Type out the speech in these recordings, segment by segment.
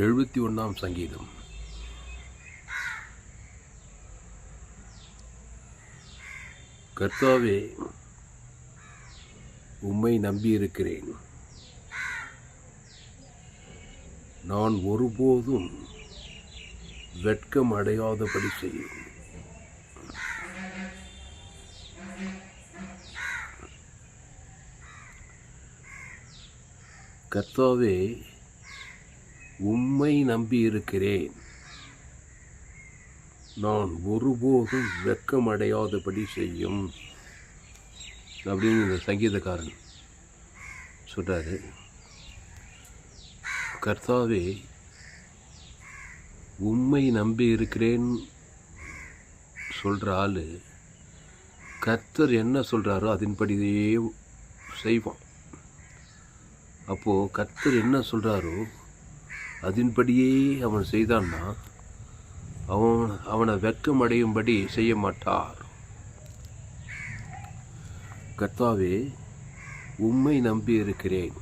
எழுபத்தி ஒன்றாம் சங்கீதம். கர்த்தாவே உம்மை நம்பியிருக்கிறேன். நான் ஒருபோதும் வெட்கம் அடையாதபடி செய்யும். கர்த்தாவே உம்மை நம்பியிருக்கிறேன். நான் ஒருபோதும் வெக்கமடையாதபடி செய்யும். அப்படின்னு இந்த சங்கீதக்காரன் சொல்கிறாரு கர்த்தாவே உம்மை நம்பி இருக்கிறேன் சொல்கிற ஆள் கர்த்தர் என்ன சொல்கிறாரோ அதன்படியே செய்வான். அப்போது கர்த்தர் என்ன சொல்கிறாரோ அதன்படியே அவன் செய்தான்னா அவன் அவனை வெட்கமடையும்படி செய்ய மாட்டார் கர்த்தாவே உம்மை நம்பி இருக்கிறேன்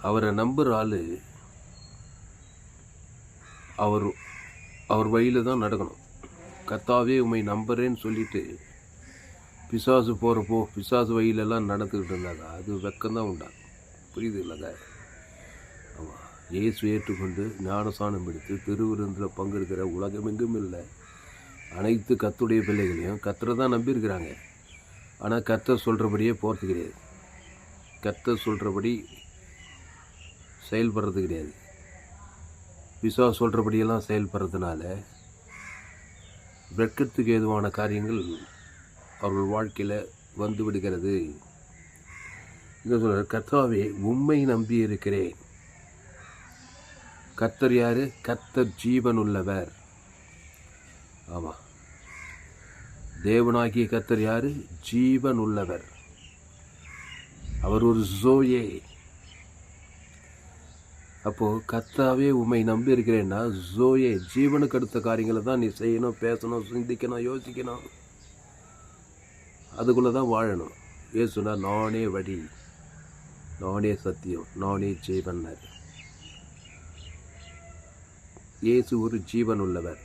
அவரை நம்புகிற ஆள் அவர் அவர் வழியில் தான் நடக்கணும். கத்தாவே உண்மை நம்புறேன்னு சொல்லிட்டு பிசாசு போகிறப்போ பிசாசு வழியிலெல்லாம் நடந்துக்கிட்டு இருந்தாங்க. அது வெக்கம்தான் உண்டாகும் புரியுது இல்லைங்க இயேசு ஏற்றுக்கொண்டு ஞானசானம் எடுத்து திருவிருந்தில் பங்கெடுக்கிற உலகமெங்கும் இல்லை. அனைத்து கத்துடைய பிள்ளைகளையும் கத்தரை தான் நம்பியிருக்கிறாங்க. ஆனால் கத்தர் சொல்கிறபடியே போகிறது கிடையாது கத்தர் சொல்கிறபடி செயல்படுறது கிடையாது. விசா சொல்கிறபடியெல்லாம் செயல்படுறதுனால வெட்கத்துக்கு ஏதுவான காரியங்கள் அவர்கள் வாழ்க்கையில் வந்து விடுகிறது. இதை சொல்கிறார் கத்தாவே உண்மை நம்பி இருக்கிறேன் கத்தர் யார்? கத்தர் ஜீவன் உள்ளவர் ஆமாம் தேவனாகிய கத்தர் யார்? ஜீவன் உள்ளவர் அவர் ஒரு ஜோயே. அப்போது கத்தாவே உண்மை நம்பி இருக்கிறேன்னா ஜோயே ஜீவனுக்கு அடுத்த காரியங்களை தான் நீ செய்யணும் பேசணும் சிந்திக்கணும் யோசிக்கணும். அதுக்குள்ளே தான் வாழணும். ஏசுனா நானே வழி. நானே சத்தியம். நானே ஜீவன்னர். இயேசு ஒரு ஜீவன் உள்ளவர்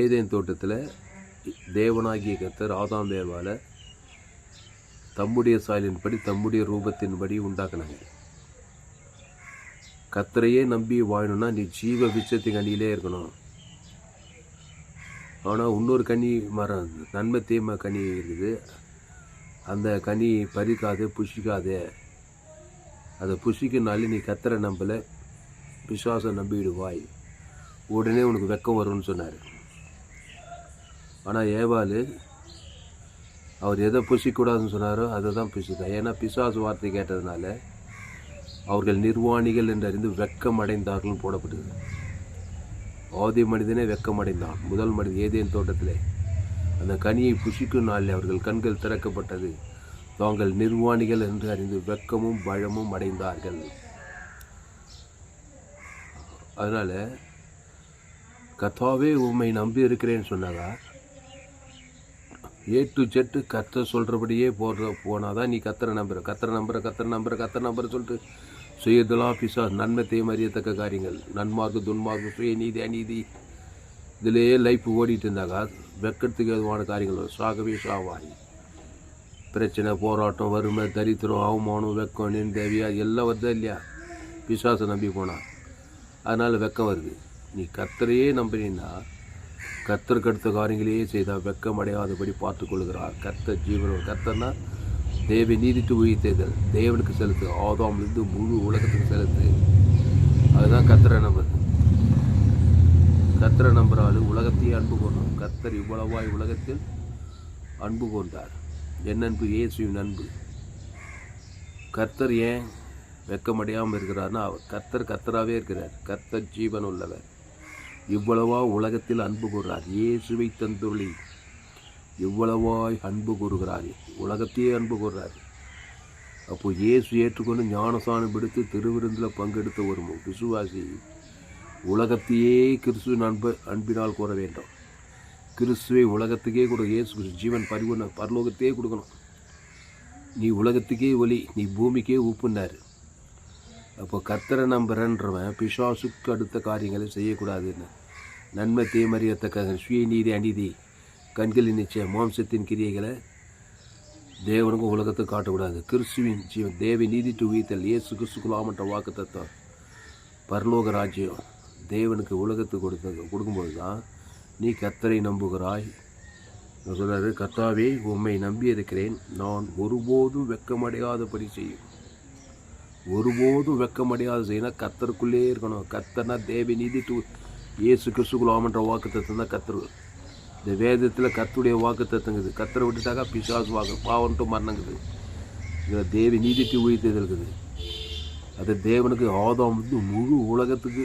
ஏதேன் தோட்டத்தில் தேவனாகிய கத்தர் ஆதாம் தேவால தம்முடைய சாயலின்படி தம்முடைய ரூபத்தின்படி உண்டாக்குனாங்க. கத்தரையே நம்பி வாழணும்னா நீ ஜீவ விச்சத்தின் கண்ணியிலே இருக்கணும். ஆனால் இன்னொரு கனி மரம் நன்மை தீமை கனி இருக்குது. அந்த கனி பறிக்காது புஷிக்காது அதை புஷிக்கனாலே நீ கத்தரை நம்பலை விசுவாசம் நம்பிடுவாய். உடனே உனக்கு வெக்கம் வரும்னு சொன்னார். ஆனால் ஏவாள் அவர் எதை புசிக்கூடாதுன்னு சொன்னாரோ அதை தான் புசித்தான் ஏன்னா பிசாசு வார்த்தை கேட்டதுனால அவர்கள் நிர்வாணிகள் என்று அறிந்து வெக்கம் அடைந்தார்கள் போடப்பட்டது. ஆதி மனிதனே வெக்கம் அடைந்தான். முதல் மனிதன் ஏதேன் தோட்டத்திலே. அந்த கனியை புசிக்கும் நாளில் அவர்கள் கண்கள் திறக்கப்பட்டது. தாங்கள் நிர்வாணிகள் என்று அறிந்து வெக்கமும் பழமும் அடைந்தார்கள். அதனால் கத்தாவே உண்மை நம்பி இருக்கிறேன்னு சொன்னாங்க ஏ டு ஜெட்டு கத்த சொல்கிறபடியே போடுற போனால் தான் நீ கத்தரை நம்புற. கத்திர நம்புற கத்தரை நம்புற கத்திர நம்புற சொல்லிட்டு சுயதெல்லாம் பிசா நன்மை தீமை அறியத்தக்க காரியங்கள். நன்மார்க்கு துன்மார்க்கு சுய நீதி அநீதி. இதிலேயே லைஃப் ஓடிட்டு இருந்தாக்கா வெக்கத்துக்கு எதுவான காரியங்கள் சாகவே சாவாய். பிரச்சனை போராட்டம் வறுமை தரித்திரம் அவமானம் வெக்கம் நின்றவியா எல்லாம் வருதா இல்லையா? விசுவாச நம்பி போனான் அதனால் வெக்கம் வருது. நீ கத்தரையே நம்பினீன்னா கத்தருக்கு அடுத்த காரியங்களையே செய்தால் வெக்கம் அடையாதபடி பார்த்து கொள்கிறார். கர்த்தர் ஜீவனோட கர்த்தர்னா தேவை நீதிட்டு உயிர்த்தேதல் தேவனுக்கு செலுத்து. ஆதாம்லேருந்து முழு உலகத்துக்கு செலுத்து. அதுதான் கத்தரை நம்புறது. கத்தரை நம்புற உலகத்தையே அன்பு கொண்டோம் கத்தர் இவ்வளவாய் உலகத்தில் அன்பு கொண்டார். என் அன்பு இயேசுவின் அன்பு கர்த்தர் ஏன் வெக்கமடையாமல் இருக்கிறார்னா அவர் கர்த்தர் கர்த்தராகவே இருக்கிறார். கர்த்தர் ஜீவன் உள்ளவர். இவ்வளவா உலகத்தில் அன்பு கூறுறார் இயேசுவை தந்துள்ளி இவ்வளவாய் அன்பு கூறுகிறார். உலகத்தையே அன்பு கூறுறார் அப்போ இயேசு ஏற்றுக்கொண்டு ஞானசானம் எடுத்து திருவிருந்தில் பங்கெடுத்த ஒரு விசுவாசி உலகத்தையே கிறிஸ்துவின் அன்பு அன்பினால் கூற வேண்டும். கிறிஸ்துவை உலகத்துக்கே கொடுக்க இயேசு கிறிஸ்து ஜீவன் பரிவுன பரலோகத்தையே கொடுக்கணும். நீ உலகத்துக்கே ஒலி நீ பூமிக்கே உப்புன்னாரு. அப்போ கத்தரை நம்புறன்றவன் பிசாசுக்கு அடுத்த காரியங்களை செய்யக்கூடாதுன்னு. நன்மை தீமறியத்தக்க சுயநீதி அநீதி கண்களின் நிச்சயம் மாம்சத்தின் கிரியைகளை தேவனுக்கும் உலகத்தை காட்டக்கூடாது. கிறிஸ்துவின் ஜீவன் தேவி நீதி டு வீத்தல் இயேசு கிறிஸ்துக்குலாமன்ற வாக்கு தத்துவம் பரலோக ராஜ்யம் தேவனுக்கு உலகத்துக்கு கொடுத்த கொடுக்கும்போது தான் நீ கத்தரை நம்புகிறாய். அவர் சொல்றாரு கர்த்தாவே உம்மை நம்பியிருக்கிறேன். நான் ஒருபோதும் வெக்கமடையாதபடி செய்யும். ஒருபோதும் வெக்கமடையாத செய்யணும் கத்தருக்குள்ளே இருக்கணும். கத்தர்னா தேவி நீதி டு ஏசு கிறிஸ்துக்குலாமன்ற வாக்கு தத்துவம் தான் கத்தர். இந்த வேதத்தில் கத்துடைய வாக்கு தத்துங்குது கத்தரை விட்டுட்டாக்கா பிசாசு வாக்கு பாவன்ட்டு மரணங்குது இதில் தேவி நீதி டு உயிர்த்தது இருக்குது அது தேவனுக்கு ஆதாம் வந்து முழு உலகத்துக்கு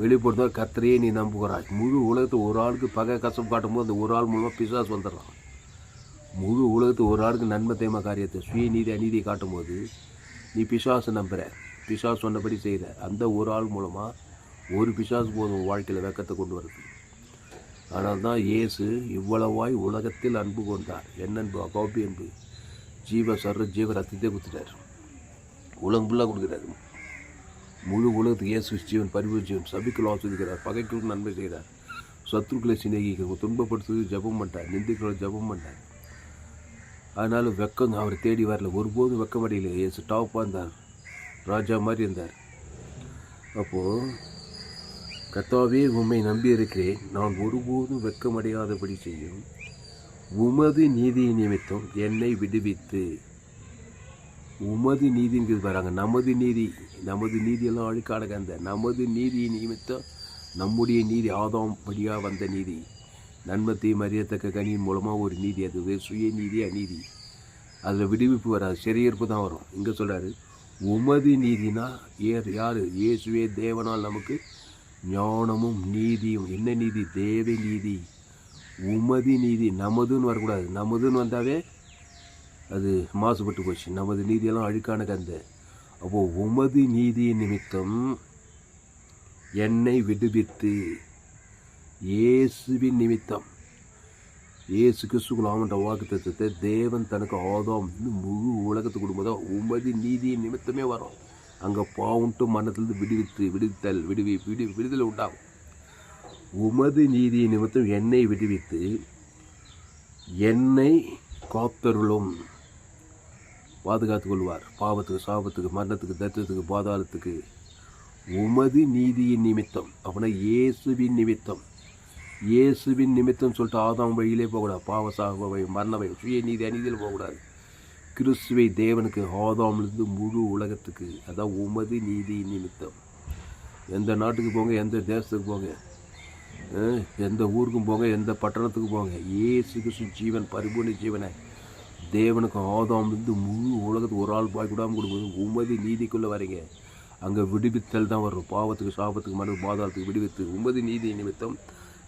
வெளிப்படுத்த கர்த்தரையே நீ நம்புகிறாய். முழு உலகத்தை ஒரு ஆளுக்கு பகை கஷ்டம் காட்டும் போது அந்த ஒரு ஆள் மூலமாக பிசாஸ் வந்துடுறான். முழு உலகத்து ஒரு ஆளுக்கு நன்மை தேம காரியத்தை சுய நீதி அநீதியை காட்டும்போது நீ பிசாசை நம்புகிற பிசாஸ் சொன்னபடி செய்கிற அந்த ஒரு ஆள் மூலமாக ஒரு பிசாஸ் போதும் வாழ்க்கையில் வெக்கத்தை கொண்டு வருது. ஆனால் தான் இயேசு இவ்வளவாய் உலகத்தில் அன்பு கொண்டார். என்னன்பு கோபி அன்பு. ஜீவ சர்ற ஜீவ ரத்தத்தை கொடுத்துட்டார் உலகம் ஃபுல்லாக கொடுக்குறாரு. முழு உலகத்துக்கு இயேசு ஜீவன் பரிவு ஜீவன் சபிக்குள் ஆஸ்வதிக்கிறார் பகைக்குள் நன்மை செய்கிறார். சத்ருக்களை சிநேகிக்க துன்பப்படுத்துறது ஜெபம் பண்ணிட்டார் நிந்திக்களை ஜெபம் பண்ணிட்டார் அதனால வெக்கம் அவரை தேடி வரல. ஒருபோதும் வெக்கம் அடையில. இயேசு டாப்பாக இருந்தார். ராஜா மாதிரி இருந்தார். அப்போது கத்தாவே உம்மை நம்பி இருக்கிறேன் நான் ஒருபோதும் வெக்கமடையாதபடி செய்யும். உமது நீதியை நிமித்தம் என்னை விடுவித்து. உமது நீதிங்கிறது வராங்க நமது நீதி நமது நீதியெல்லாம் அழுக்காட அந்த. நமது நீதி நிமித்தம் நம்முடைய நீதி ஆதாம் படியாக வந்த நீதி. நன்மத்தையும் அறியத்தக்க கனியின் மூலமாக ஒரு நீதி அது. சுய நீதி அநீதி. அதில் விடுவிப்பு வராது. சிறையிருப்பு தான் வரும். இங்கே சொல்கிறாரு உமது நீதினா ஏர் யார்? இயேசுவே தேவனால் நமக்கு ஞானமும் நீதியும். என்ன நீதி? தேவை நீதி. உமதி நீதி. நமதுன்னு வரக்கூடாது. நமதுன்னு வந்தாவே அது மாசுபட்டு போச்சு. நமது நீதியெல்லாம் அழுக்கான கந்த. அப்போ உமது நீதி நிமித்தம் என்னை விடுவித்து இயேசுவின் நிமித்தம். ஏசு கிறிஸ்துக்குள்ளாமன்ற வாக்கு தத்துவத்தை தேவன் தனக்கு ஆதாம் முழு உலகத்துக்கு கொடுக்கும்போது உமது நீதியின் நிமித்தமே வரும். அங்கே பாவுன்ட்டு மனத்திலிருந்து விடுவித்து விடுத்தல் விடுவி விடு விடுதலை உண்டாகும். உமது நீதியின் நிமித்தம் என்னை விடுவித்து என்னை காத்தருளும். பாதுகாத்துக் கொள்வார் பாவத்துக்கு சாபத்துக்கு மரணத்துக்கு தத்துவத்துக்கு பாதாளத்துக்கு. உமது நீதியின் நிமித்தம். அப்படின்னா இயேசுவின் நிமித்தம். இயேசுவின் நிமித்தம் சொல்லிட்டு ஆதாம் வழியிலே போகக்கூடாது. பாவ சாக வழி, மரண சுய நீதி அநீதியில் போகக்கூடாது. கிறிஸ்துவை தேவனுக்கு ஆதாம்லேருந்து முழு உலகத்துக்கு. அதான் உமது நீதி நிமித்தம். எந்த நாட்டுக்கு போங்க எந்த தேசத்துக்கு போங்க எந்த ஊருக்கும் போங்க எந்த பட்டணத்துக்கு போங்க. ஏசு கிறிஸ்து ஜீவன் பரிபூர்ண ஜீவனை தேவனுக்கு ஆதாம்லேருந்து முழு உலகத்துக்கு ஒரு ஆள் பாய் கூடாமல் கொடுக்கும்போது உமதி நீதிக்குள்ளே வரீங்க. அங்கே விடுவித்தல் தான் வரும். பாவத்துக்கு சாபத்துக்கு மனு பாதாளத்துக்கு விடுவித்து உமதி நீதி நிமித்தம்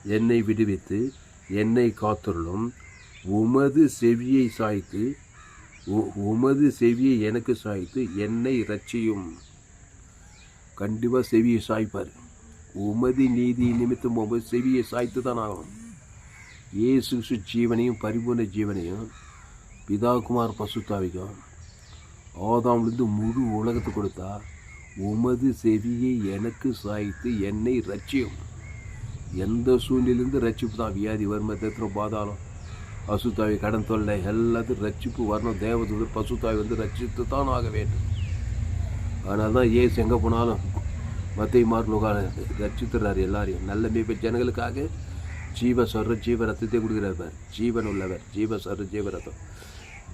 என்னை விடுவித்து என்னை காத்துள்ளும் உமது செவியை சாய்த்து உ- உமது செவியை எனக்கு சாய்த்து என்னை ரட்சியும் கண்டிப்பாக செவியை சாய்ப்பார். உமது நீதி நிமித்தம் உமது செவியை சாய்த்து தான் ஆகும். இயேசு ஜீவனையும் பரிபூர்ண ஜீவனையும் பிதாகுமார் பசுத்தாவிக்கும் ஆதாம்லேருந்து முழு உலகத்தை கொடுத்தா உமது செவியை எனக்கு சாய்த்து என்னை ரட்சியும் எந்த சூழ்நிலையிலிருந்து ரட்சிப்பு தான் வியாதி வறுமை தத்திரம் பாதாளம். பசுத்தாவி கடன் தொல்லை எல்லாத்தையும் ரட்சிப்பு வரணும். தேவதூர் பசுத்தாவி வந்து ரட்சித்து தான் ஆக வேண்டும். அதனால தான் ஏசு எங்கே போனாலும் மத்திய மார்லுகால ரட்சித்துறாரு எல்லாரையும். நல்ல மீட்பு ஜனங்களுக்காக ஜீவ சொர்ற ஜீவ ரத்தத்தை கொடுக்குறார் ஜீவன் உள்ளவர் ஜீவ சொர்ற ஜீவ ரத்தம்.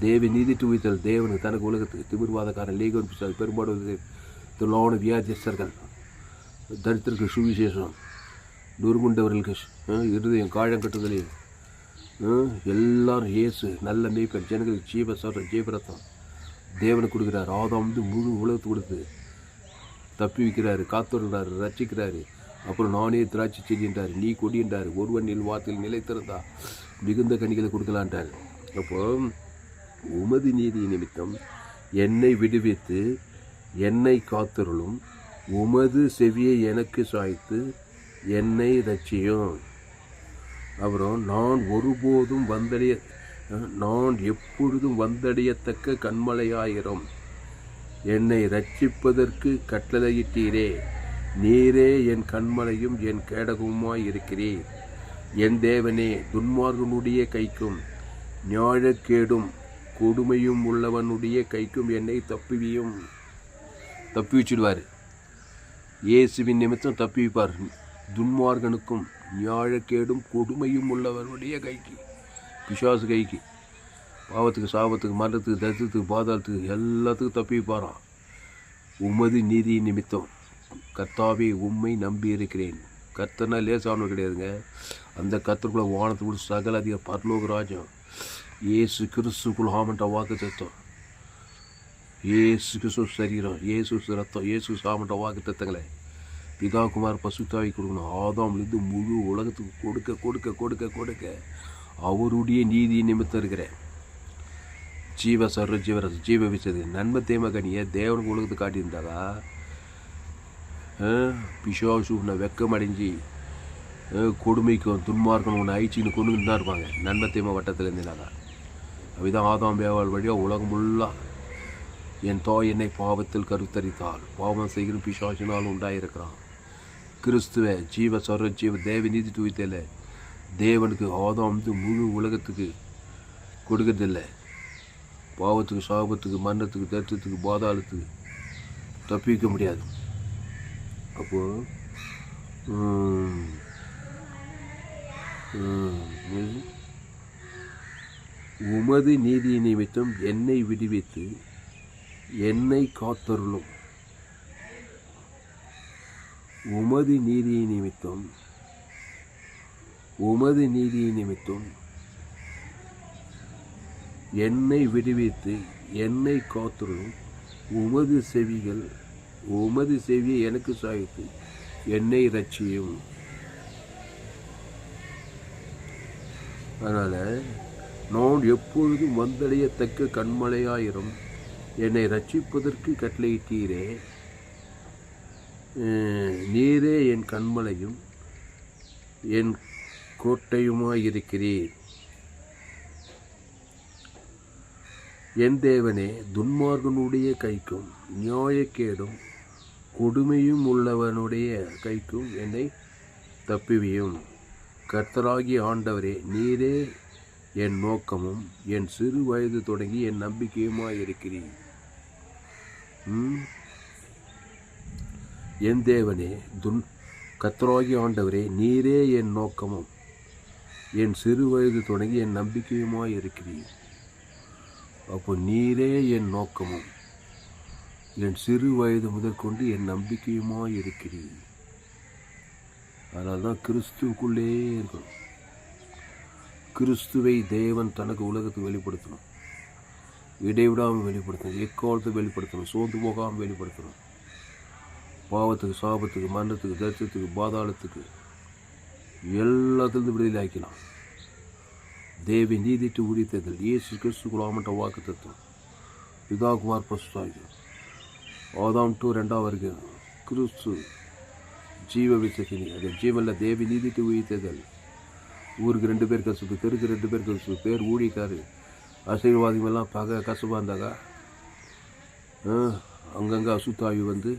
தேவி நீதி துவித்தல் தேவனுக்கு தனக்கு உலகத்துக்கு திமிர்வாதக்காரன் லீகன் பிசாசு பெரும்பாடு துளோன வியாதியஸ்தர்கள். தரித்திற்கு சுவிசேஷம். நுறுங்குண்டவர்களுக்கு இருதயம் காழங்கட்டுதலே எல்லாரும் இயேசு நல்ல மேய்ப்பன் ஜனங்களுக்கு ஜீவ சொல்கிற ஜீவரத்தம் தேவனுக்கு கொடுக்குறாரு. ஆதாம் வந்து முழு உலகத்து கொடுத்து தப்பி வைக்கிறாரு காத்துறாரு ரட்சிக்கிறாரு. அப்புறம் நானே திராட்சை செடின்றாரு நீ கொடின்றாரு ஒருவன் நில் வாத்தில் நிலைத்திருந்தா மிகுந்த கனிகளை கொடுக்கலான்ட்டார் அப்போது உமது நீதி நிமித்தம் என்னை விடுவித்து என்னை காத்தருளும். உமது செவியை எனக்கு சாய்த்து என்னை ரட்சியும் அப்புறம் நான் ஒருபோதும் வந்தடைய நான் எப்பொழுதும் வந்தடையத்தக்க கண்மலையாயிரும். என்னை ரட்சிப்பதற்கு கட்டளையிட்டீரே. நீரே என் கண்மலையும் என் கேடகமுமாய் இருக்கிறீர். என் தேவனே துன்மார்களுடைய கைக்கும் ஞாழக்கேடும் கொடுமையும் உள்ளவனுடைய கைக்கும் என்னை தப்பிவியும். தப்பி வச்சிடுவார் இயேசுவின் நிமித்தம் தப்பி வைப்பார் துன்மார்கனுக்கும் ஞாழக்கேடும் கொடுமையும் உள்ளவனுடைய கைக்கு பிசாசு கைக்கு பாவத்துக்கு சாபத்துக்கு மரணத்துக்கு தரிசனத்துக்கு பாதாளத்துக்கு எல்லாத்துக்கும் தப்பி வைப்பாராம் உமது நீதி நிமித்தம் கர்த்தாவே உம்மை நம்பி இருக்கிறேன் கர்த்தனா லேசானவர் கிடையாதுங்க. அந்த கத்தருக்குள்ளே வானத்துக்குள்ள சகல அதிக பரலோக ராஜம் ஏசு கிறிஸ்து ஆமன்ற வாக்கு தத்துவம் ஏசு கிறிஸ்து சரீரம் ஏசு ரத்தம் ஏசு சாமன்ற வாக்கு தத்தங்களை பிதா குமார் பசுத்தாவி கொடுக்கணும். ஆதாம்லேருந்து முழு உலகத்துக்கு கொடுக்க கொடுக்க கொடுக்க கொடுக்க அவருடைய நீதி நிமித்தம் இருக்கிறேன். ஜீவ சர்வ ஜீவரசு ஜீவ விசது நன்மை தேமகனியை தேவனுக்கு உலகத்துக்கு காட்டியிருந்தாக்கா பிஷாசு உன்னை வெக்கம் அடைஞ்சு கொடுமைக்கும் துன்மார்க்கம் உன்னை அழிச்சின்னு கொண்டு தான் இருப்பாங்க. நன்மை தேம வட்டத்தில் இருந்தினாங்க அப்படிதான் ஆதாம் பேவால் வழியாக உலகம் ஃபுல்லாக என் தாய் என்னை பாவத்தில் கருத்தரித்தாள். பாவம் செய்கிற பிசாசினால் உண்டாயிருக்கிறான். கிறிஸ்துவ ஜீவ சர்வ ஜீவ தேவ நீதி துவித்தல தேவனுக்கு ஆதாம் வந்து முழு உலகத்துக்கு கொடுக்கறதில்லை. பாவத்துக்கு சாபத்துக்கு மரணத்துக்கு தத்துவத்துக்கு பாதாளத்துக்கு தப்பிக்க முடியாது. அப்போது ம், உமது நீதி நிமித்தம் என்னை விடுவித்து என்னை காத்தருளும். உமது நீதி நிமித்தம் உமது நீதி நிமித்தம் என்னை விடுவித்து என்னை காத்தருளும். உமது செவிகள் உமது செவியை எனக்கு சாய்த்து என்னை ரட்சியும் அதனால் நான் எப்பொழுதும் வந்தடையத்தக்க கண்மலையாயிரும். என்னை ரட்சிப்பதற்கு கட்டளையிட்டீரே. அஹ், நீரே என் கண்மலையும் என் கோட்டையுமாயிருக்கிறீர். என் தேவனே துன்மார்கனுடைய கைக்கும் நியாயக்கேடும் கொடுமையும் உள்ளவனுடைய கைக்கும் என்னை தப்பிவியும். கர்த்தராகி ஆண்டவரே நீரே என் நோக்கமும் என் சிறு வயது தொடங்கி என் நம்பிக்கையுமாய் இருக்கிறீர் ம்? என் தேவனே துன் கத்ரோகி ஆண்டவரே நீரே என் நோக்கமும் என் சிறு வயது தொடங்கி என் நம்பிக்கையுமாய் இருக்கிறீர் அப்போ நீரே என் நோக்கமும் என் சிறு வயது முதற்கொண்டு என் நம்பிக்கையுமாய் இருக்கிறீர் அதனால்தான் கிறிஸ்துவுக்குள்ளே இருக்கணும். கிறிஸ்துவை தேவன் தனக்கு உலகத்துக்கு வெளிப்படுத்தணும். இடைவிடாமல் வெளிப்படுத்தணும். எக்காலத்தை வெளிப்படுத்தணும். சோர்ந்து போகாமல் வெளிப்படுத்தணும். பாவத்துக்கு சாபத்துக்கு மரணத்துக்கு தரிசனத்துக்கு பாதாளத்துக்கு எல்லாத்துலேருந்து விடுதலை ஆக்கலாம் தேவி நீதிட்டு உரித்ததில் இயேசு கிறிஸ்து குலாமட்ட வாக்கு தத்துவம். பிதாகுமார் பசுத்தாகி ஆதாம் டு ரெண்டாம் வருக கிறிஸ்து ஜீவ விசகினி அது ஜீவனில் தேவி நீதிட்டு உயிர்த்ததல் ஊருக்கு ரெண்டு பேர் கசுப்பு தெருக்கு ரெண்டு பேர் கசுப்பு பேர் ஊழிக்காரு. ஆசீர்வாதமெல்லாம் பக கசுப்பாக இருந்தாக்கா அங்கங்கே அசுத்தாயு வந்து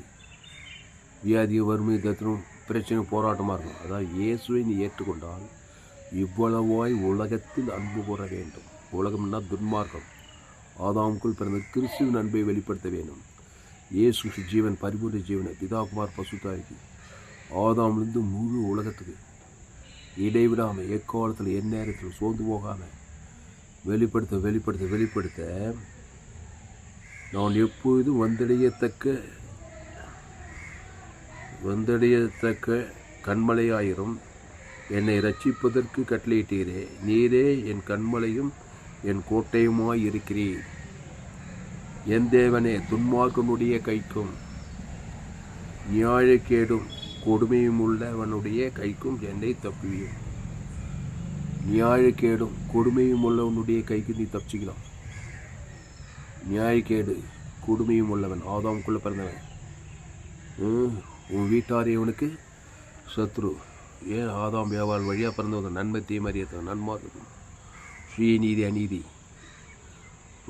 வியாதிய வறுமை தத்திரம் பிரச்சனை போராட்டமாக இருக்கும். அதான் இயேசுவை நீ ஏற்றுக்கொண்டால் இவ்வளவாய் உலகத்தில் அன்பு கூற வேண்டும். உலகம்னா துன்மார்க்கம். ஆதாமுக்குள் பிறந்த கிறிஸ்துவின் அன்பை வெளிப்படுத்த வேண்டும். இயேசு ஜீவன் பரிபூர்ண ஜீவனை பிதாகுமார் பசுத்தாய்க்கு. ஆதாம்லேருந்து முழு உலகத்துக்கு இடைவிடாமல் எக்காலத்தில் எந்நேரத்தில் சோர்ந்து போகாமல் வெளிப்படுத்த வெளிப்படுத்த வெளிப்படுத்த நான் எப்பொழுதும் வந்தடையத்தக்க வந்தடையத்தக்க கண்மலையாயிரும் என்னை ரட்சிப்பதற்கு கட்டளையிட்டீரே. நீரே என் கண்மலையும் என் கோட்டையுமாய் இருக்கிறீர். என் தேவனே துன்மார்க்கனுடைய கைக்கும் நியாயக்கேடும் கொடுமையும் உள்ளவனுடைய கைக்கும் என்னை தப்புவியும் நியாயக்கேடும் கொடுமையும் உள்ளவனுடைய கைக்கு நீ தப்பிச்சிக்கலாம். நியாயக்கேடு கொடுமையும் உள்ளவன் ஆதாமுக்குள்ளே பிறந்தவன். உன் வீட்டாரியவனுக்கு சத்ரு. ஏன் ஆதாம் வியாபாரம் வழியாக பிறந்தவங்க? நன்மை தீமறியத்தவன் நன்மார்க்கம். சுயநீதி அநீதி.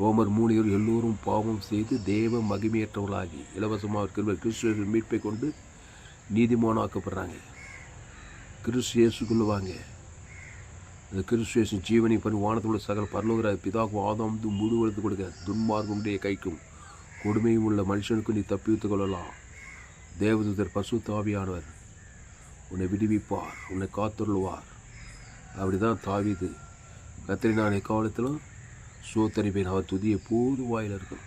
ரோமர் மூணு எல்லோரும் பாவம் செய்து தேவ மகிமையற்றவர்களாகி இலவசமாக இருக்கிற கிறிஸ்துவின் மீட்பை கொண்டு நீதிமானாக்கப்படுறாங்க. கிறிஸ்து இயேசுக்குள்ள வாங்க. இந்த கிறிஸ்துவேசு ஜீவனை பண்ணி வானத்தோட சகல பரலோகிற பிதாக்கும் ஆதாம் முழுவதுக்கு கொடுக்க துன்மார்க்கமுடைய கைக்கும் கொடுமையும் உள்ள மனுஷனுக்கும் நீ தப்பித்துக் கொள்ளலாம். தேவதூதர் பசு தாவியானவர் உன்னை விடுவிப்பார் உன்னை காத்துள்ளுவார் அப்படிதான் தாவிது கத்திரி நான் எக்காலத்திலும் சோத்தரிப்பேன். அவர் துதிய போது வாயில் இருக்கும்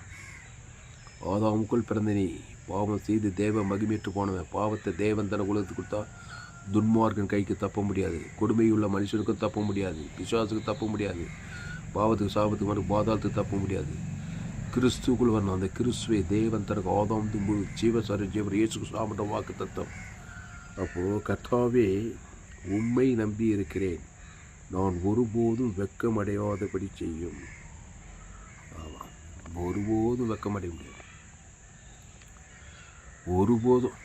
ஆதாமுக்குள் பிறந்த நீ பாவம் செய்து தேவ மகிமிட்டு போனவன். பாவத்தை தேவன் தன உலகத்துக்கு கொடுத்தா துன்மார்க்கன் கைக்கு தப்ப முடியாது. கொடுமையுள்ள மனுஷனுக்கும் தப்ப முடியாது. விசுவாசுக்கு தப்ப முடியாது. பாவத்துக்கு சாபத்துக்கு மட்டும் பாதாளத்துக்கு தப்ப முடியாது. கிறிஸ்துக்குள் வரணும் அந்த கிறிஸ்துவை தேவன் தனக்கு ஆதாம் தும்பு ஜீவசாரி ஜீவர் இயேசுக்கு சாப்பிட்ட வாக்கு தத்தம். அப்போது கர்த்தாவே உண்மை நம்பி இருக்கிறேன். நான் ஒருபோதும் வெக்கமடையாதபடி செய்யும். ஆமாம். ஒருபோதும் வெக்கமடைய முடியாது ஒருபோதும்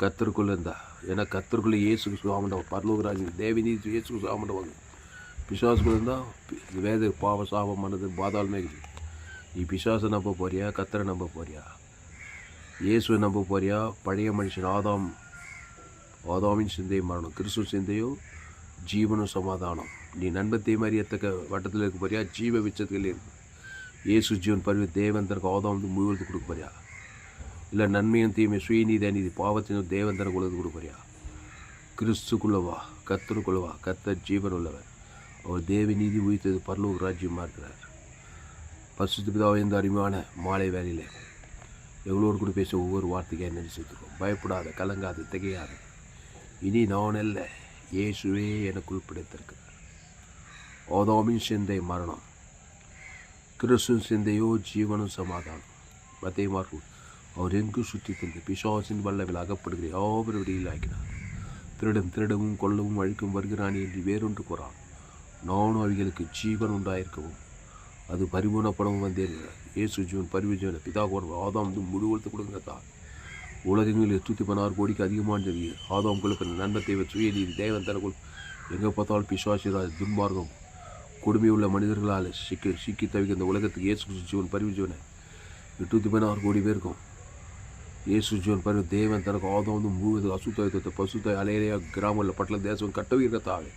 கத்தருக்குள்ள இருந்தா. ஏன்னா கத்தருக்குள்ள இயேசுக்கு சுவாமண்டவன் பரலோகராஜ் தேவினி இயேசுக்கு சுவாமண்டவாங்க பிசாசுக்குள்ள இருந்தால் வேத பாவ சாபம் மனது பாதாளமே நீ பிசாசை நம்ப போறியா கத்தரை நம்ப போறியா? இயேசுவை நம்ப போறியா? பழைய மனுஷன் ஆதாம் ஆதாமின் சிந்தையும் மரணம் கிறிஸ்துவ சிந்தையோ ஜீவனும் சமாதானம். நீ நண்பத்தை அறியத்தக்க வட்டத்தில் இருக்க போறியா? ஜீவ விச்சத்தில் இருக்கு. இயேசு ஜீவன் பருவ தேவன் தனக்கு ஆதாம் வந்து முழுவதுக்கு கொடுக்க போறியா இல்லை நன்மையும் தீமை சுயநீதி அநீதி பாவத்தினும் தேவன் தனக்கு உலகத்துக்கு கொடுக்க போறியா கிறிஸ்துக்குள்ளவா கத்தருக்குள்ளவா கத்த ஜீவன் உள்ளவர். அவர் தேவ நீதி உயிர்த்தது பரலூர் ராஜ்யமாக இருக்கிறார். பசுத்து பிதாவை இந்த அருமையான மாலை வேலையில் எவ்வளோடு கூட பேச ஒவ்வொரு வார்த்தைக்கும் என்ன நினைச்சிருக்கோம் பயப்படாத கலங்காது திகையாது. இனி நான் அல்ல இயேசுவே எனக்குள் பிடித்திருக்கிறார் ஓதாமின் சிந்தை மரணம். கிறிஸ்து சிந்தையோ ஜீவனும் சமாதானம். மத்தியமார்கள் அவர் எங்கு சுற்றி தந்து பிசாசின் வல்லவில் அகப்படுகிற யாவரும் வெளியிலாக்கினார் திருடம் திருடவும் கொல்லவும் அழிக்கும் வருகிறானே என்று வேறொன்று கூறான் நானும் அவைகளுக்கு ஜீவன் உண்டாயிருக்கவும் அது பரிபூர்ணப்படவும் வந்தேன் இயேசு ஜீவன் பரிவு ஜீவன பிதா கோர் ஆதாம் வந்து முழுவழுத்து கொடுங்கத்தா உலகங்களில் எட்நூற்றி பதினாறு கோடிக்கு அதிகமான தெரியுது ஆதாம் கொடுக்கிற நன்மத்தை சுயநீதி தேவன் தனக்குள் எங்கே பார்த்தாலும் பிசாசிராஜ் துன்மார்க்கம் கொடுமை உள்ள மனிதர்களால் சிக்கி சிக்கி தவிக்க இந்த உலகத்துக்கு இயேசு ஜீவன் பரிவு ஜீவனை. எட்நூற்றி பதினாறு கோடி பேருக்கும் இயேசு ஜீவன் பரிவு தேவன் தனக்கு ஆதம் வந்து முழுவது அசுத்தாயத்தை பசுத்தாய் அலையிலையா கிராமங்களில் பட்டல தேசம் கட்டவீர்கத்தாவே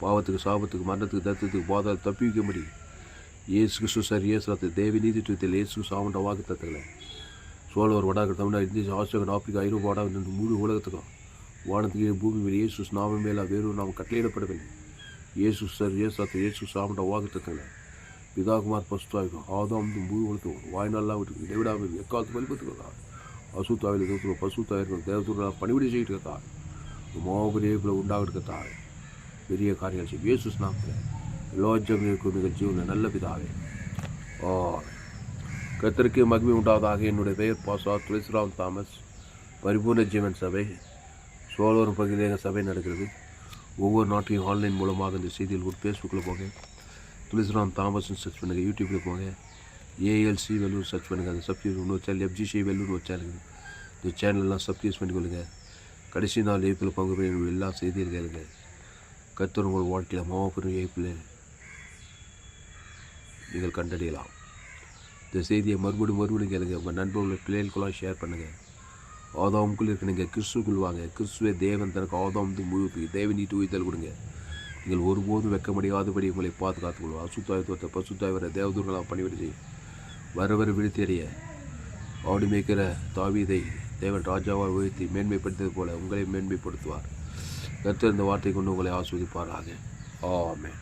பாவத்துக்கு சாபத்துக்கு மரணத்துக்கு தத்துவத்துக்கு பாதாள தப்பிக்க முடியும் இயேசு கிறிஸ்து சார் இயேசுராத்து தேவி நீதித்துவத்தில் இயேசு சாமண்ட வாக்கு தத்துக்களை சோழவர் வடாக தமிழ்நாடு இந்தியா ஆஸ்திரேலியா ஆப்பிரிக்கா ஐரோப்பாடா என்று முழு உலகத்துக்கும் வானத்துக்கு பூமி மேலே இயேசு நாம மேலே வேறு நாம் கட்டளையிடப்படவில்லை. இயேசு சார் இயேசுராத்து இயேசு சாமண்ட வாக்கு தத்துக்களை பிதாகுமார் பசுத்தாவிக்கும் ஆதாம் முழு உலகத்துக்கும் வாய்நாளா விட்டு இடைவிடாமல் எக்காலத்து வலிபத்துக்கிறதா அசுத்தாவில் இருக்கிற பசுத்தாயிருக்கும் தேவத்தூர் பணிவிடை செய்யிட்டு இருக்கா மாபெரிய உண்டாகிட்டு பெரிய காரியங்கள் செய்யும் இயேசு நாமத்தில் லோஜம் இருக்கும் மிக ஜீவன நல்ல பிதாவே ஓ கத்தருக்கு மகிமை உண்டாவதாக என்னுடைய பெயர் பாசா துளசிராம் தாமஸ் பரிபூர்ண ஜீவன் சபை சோழர் பகுதியில் சபை நடக்கிறது ஒவ்வொரு நாட்டையும் ஆன்லைன் மூலமாக இந்த செய்தியில் ஒரு ஃபேஸ்புக்கில் போங்க துளசிராம் தாமஸ்னு சர்ச் பண்ணுங்கள் யூடியூப்பில் போங்க ஏஎல்சி வெல்லூர் சர்ச் பண்ணுங்கள் அந்த சப்ஸ்கிரைப் இன்னொரு சேனல் எஃப்ஜிசி வெல்லூர் ஒரு சேனல் இந்த சேனல்லாம் சப்ஸ்கிரைப் பண்ணிக்கொள்ளுங்க கடைசி நாள் ஏப்பில் பங்கு பெற எல்லா செய்தியில் கேளுங்க கத்தர் உங்கள் வாழ்க்கையில் மாபெரும் ஏப்பில் நீங்கள் கண்டறியலாம் இந்த செய்தியை மறுபடியும் மறுபடியும் கேளுங்க. உங்கள் நண்பர்கள் பிள்ளைகளுக்கெல்லாம் ஷேர் பண்ணுங்கள் ஆதாமுக்குள் இருக்க நீங்கள் கிறிஸ்துக்குள் வாங்க கிறிஸ்துவே தேவன் தனக்கு ஆதாம் வந்து முழு தேவன் நீட்டு உயிர்த்தல் கொடுங்க. நீங்கள் ஒருபோதும் வெக்கமடையாதபடி உங்களை பாதுகாத்துக் கொள்வோம் அசுத்தாயத்தோட்ட பசுத்தாய் வர தேவதூர்களாக பணிவிட செய்யும் வர வர விழித்தெறிய ஆடி மேய்க்கிற தாவீதை தேவன் ராஜாவால் உயர்த்தி மேன்மைப்படுத்தியது போல உங்களை மேன்மைப்படுத்துவார். கருத்து இந்த வார்த்தை கொண்டு உங்களை ஆஸ்வதிப்பாராக ஆமே